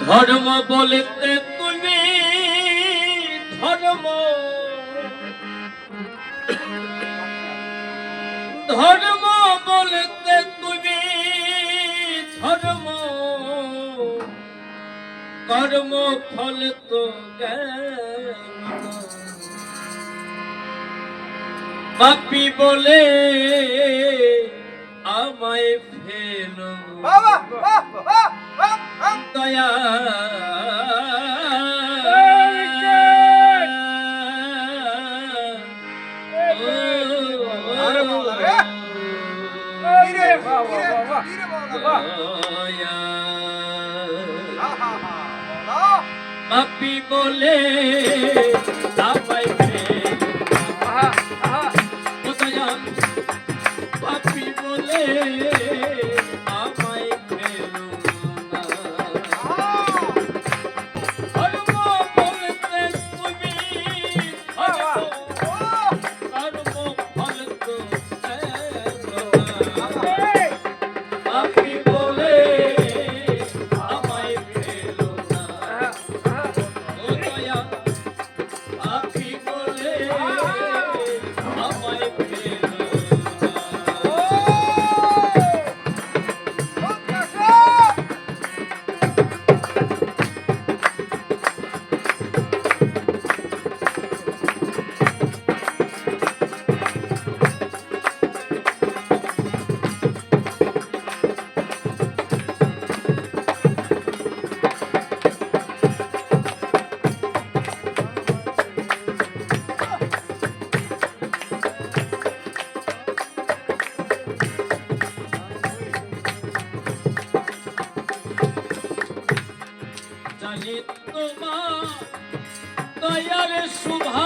ধর্ম বলিতে তুমি ধর্ম। ধর্ম বলতে তুমি ধর্ম। কর্ম ফল তো পাপি বলে আমায় ফেলো। দয়া। বাপি বলে আমায় ফেলো। দয়া। રે চাই তোমার দয়ার শুভা।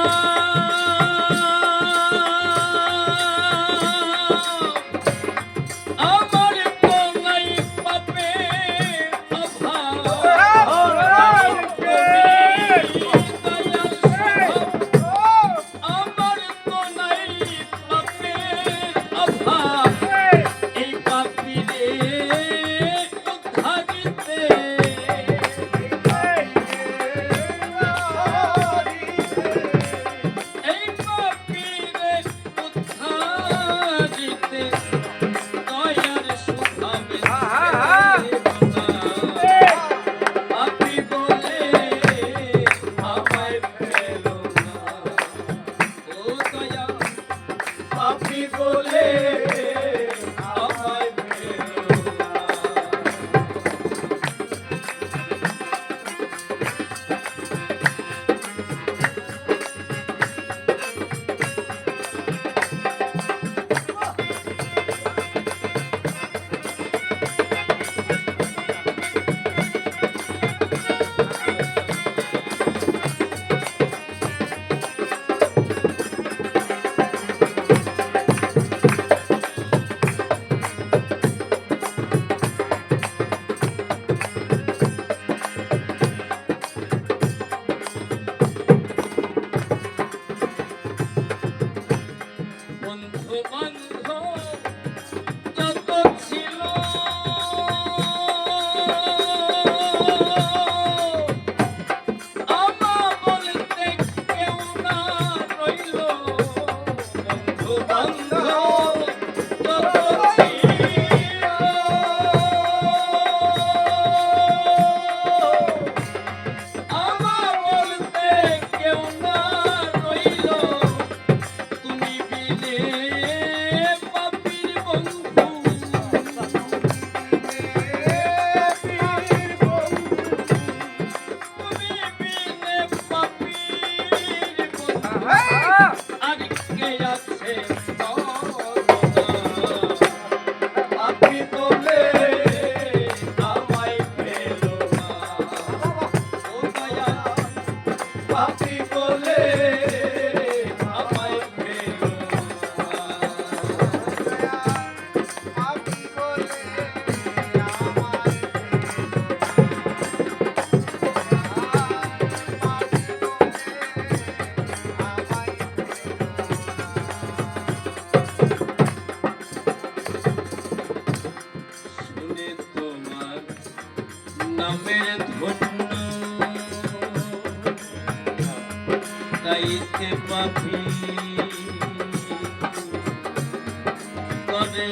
নামের ধন্য। গাইতে পাপি। করে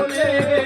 পাপি